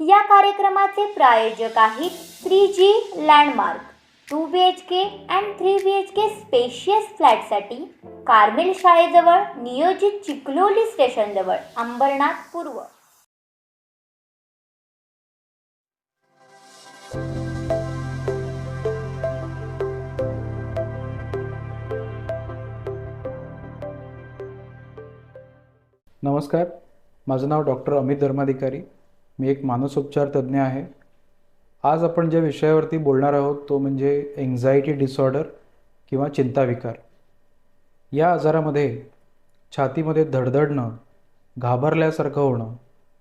या कार्यक्रमाचे प्रायोजक आहेत three G landmark two B H K and three B H K spacious फ्लॅटसाठी Carmel शाळेजवळ नियोजित चिखलोली स्टेशनजवळ अंबरनाथ पूर्व. नमस्कार माझं नाव डॉक्टर अमित धर्माधिकारी. मी एक मानसोपचार तज्ज्ञ आहे. आज आपण ज्या विषयावरती बोलणार आहोत तो म्हणजे एन्झायटी डिसऑर्डर किंवा चिंताविकार. या आजारामध्ये छातीमध्ये धडधडणं घाबरल्यासारखं होणं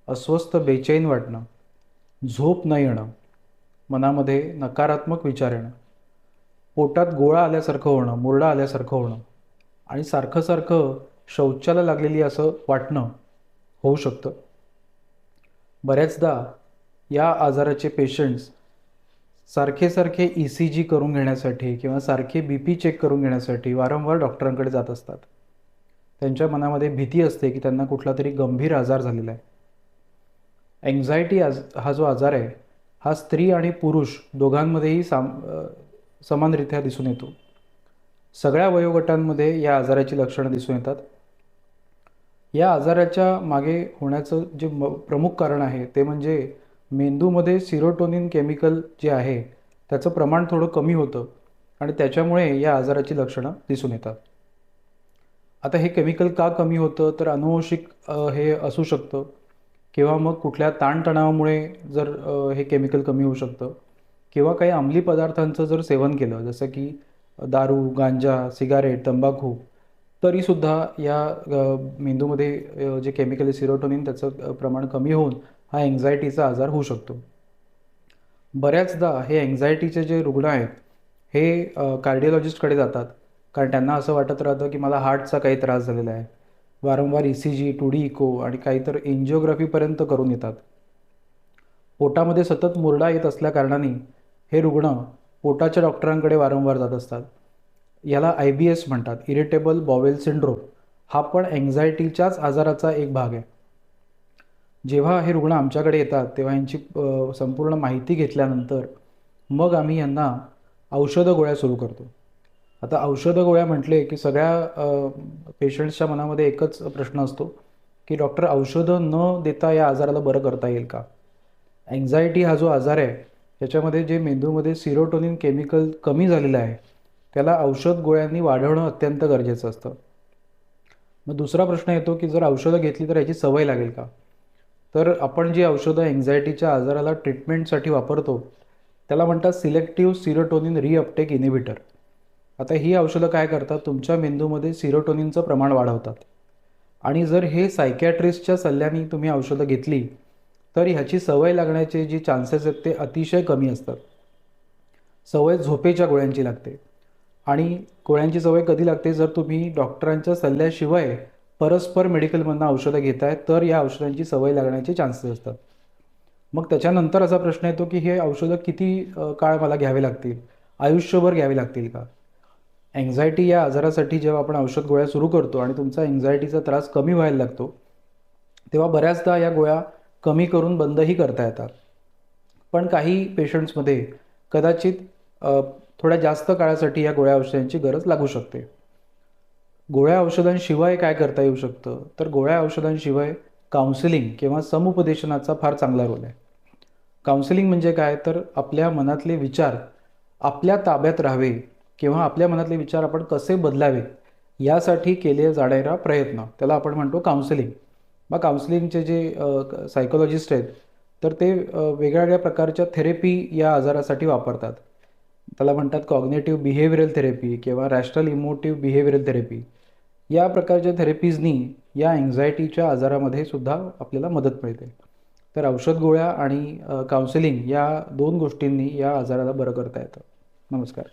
अस्वस्थ बेचैन वाटणं झोप न येणं मनामध्ये नकारात्मक विचार येणं पोटात गोळा आल्यासारखं होणं मुरडा आल्यासारखं होणं आणि सारखं सारखं शौचाला लागलेली असं वाटणं होऊ शकतं. बऱ्याचदा या आजाराचे पेशंट्स सारखे सारखे ई सी जी करून घेण्यासाठी किंवा सारखे बी पी चेक करून घेण्यासाठी वारंवार डॉक्टरांकडे जात असतात. त्यांच्या मनामध्ये भीती असते की त्यांना कुठला तरी गंभीर आजार झालेला आहे. एन्झायटी आज हा जो आजार आहे हा स्त्री आणि पुरुष दोघांमध्येही साम समानरित्या दिसून येतो. सगळ्या वयोगटांमध्ये या आजाराची लक्षणं दिसून येतात. या आजाराच्या मागे होण्याचं जे म प्रमुख कारण आहे ते म्हणजे मेंदूमध्ये सिरोटोनिन केमिकल जे आहे त्याचं प्रमाण थोडं कमी होतं आणि त्याच्यामुळे या आजाराची लक्षणं दिसून येतात. आता हे केमिकल का कमी होतं तर अनुवंशिक हे असू शकतं किंवा मग कुठल्या ताणतणावामुळे जर हे केमिकल कमी होऊ शकतं किंवा काही अंमली पदार्थांचं जर सेवन केलं जसं की दारू गांजा सिगारेट तंबाखू तरीसुद्धा या मेंदूमध्ये जे केमिकल सिरोटोनिन त्याचं प्रमाण कमी होऊन हा एन्झायटीचा आजार होऊ शकतो. बऱ्याचदा हे एन्झायटीचे जे रुग्ण आहेत हे कार्डिओलॉजिस्टकडे जातात. कारण त्यांना असं वाटत राहतं की मला हार्टचा काही त्रास झालेला आहे. वारंवार E C G two D echo आणि काहीतर एन्जिओग्राफीपर्यंत करून येतात. पोटामध्ये सतत मुरडा येत असल्याकारणाने हे रुग्ण पोटाच्या डॉक्टरांकडे वारंवार जात असतात. याला आय बी एस म्हणतात. इरिटेबल बॉवेल सिंड्रोम हा पण एन्झायटीच्याच आजाराचा एक भाग आहे. जेव्हा हे रुग्ण आमच्याकडे येतात तेव्हा यांची संपूर्ण माहिती घेतल्यानंतर मग आम्ही यांना औषधं गोळ्या सुरू करतो. आता औषधं गोळ्या म्हटले की सगळ्या पेशंट्सच्या मनामध्ये एकच प्रश्न असतो की डॉक्टर औषधं न देता या आजाराला बरं करता येईल का? एन्झायटी हा जो आजार आहे त्याच्यामध्ये जे मेंदूमध्ये सिरोटोनिन केमिकल कमी झालेलं आहे त्याला औषध गोळ्यांनी वाढवणं अत्यंत गरजेचं असतं. मग दुसरा प्रश्न येतो की जर औषधं घेतली तर याची सवय लागेल का? तर आपण जी औषधं एन्झायटीच्या आजाराला ट्रीटमेंटसाठी वापरतो त्याला म्हणतात सिलेक्टिव्ह सिरोटोनिन रिअपटेक इनिव्हिटर आता ही औषधं काय करतात? तुमच्या मेंदूमध्ये सिरोटोनिनचं प्रमाण वाढवतात. आणि जर हे सायकॅट्रिस्टच्या सल्ल्याने तुम्ही औषधं घेतली तर ह्याची सवय लागण्याचे जी चान्सेस आहेत ते अतिशय कमी असतात. सवय झोपेच्या गोळ्यांची लागते. आणि गोळ्यांची सवय कधी लागते? जर तुम्ही डॉक्टरांच्या सल्ल्याशिवाय परस्पर मेडिकलमधनं औषधं घेताय तर या औषधांची सवय लागण्याचे चान्सेस असतात. मग त्याच्यानंतर असा प्रश्न येतो की हे औषधं किती काळ मला घ्यावे लागतील? आयुष्यभर घ्यावे लागतील का? एन्झायटी या आजारासाठी जेव्हा आपण औषध गोळ्या सुरू करतो आणि तुमचा एन्झायटीचा त्रास कमी व्हायला लागतो तेव्हा बऱ्याचदा या गोळ्या कमी करून बंदही करता येतात. पण काही पेशंट्समध्ये कदाचित थोड्या जास्त काळासाठी या गोळ्या औषधांची गरज लागू शकते. गोळ्या औषधांशिवाय काय करता येऊ शकतं? तर गोळ्या औषधांशिवाय काउन्सिलिंग किंवा समुपदेशनाचा फार चांगला रोल आहे. काउन्सिलिंग म्हणजे काय? तर आपल्या मनातले विचार आपल्या ताब्यात राहावे किंवा आपल्या मनातले विचार आपण कसे बदलावे यासाठी केले जाणारा प्रयत्न. त्याला आपण म्हणतो काउन्सिलिंग मग काउन्सिलिंगचे जे सायकोलॉजिस्ट आहेत तर ते वेगळ्या वेगळ्या प्रकारच्या थेरपी या आजारासाठी वापरतात. त्याला म्हणतात कॉग्नेटिव्ह बिहेवियरल थेरपी किंवा रॅशनल इमोटिव्ह बिहेवियरल थेरपी या प्रकारच्या थेरपीजनी या एन्झायटीच्या आजारामध्ये सुद्धा आपल्याला मदत मिळते. तर औषध गोळ्या आणि काउन्सिलिंग या दोन गोष्टींनी या आजाराला बरं करता येतं. नमस्कार.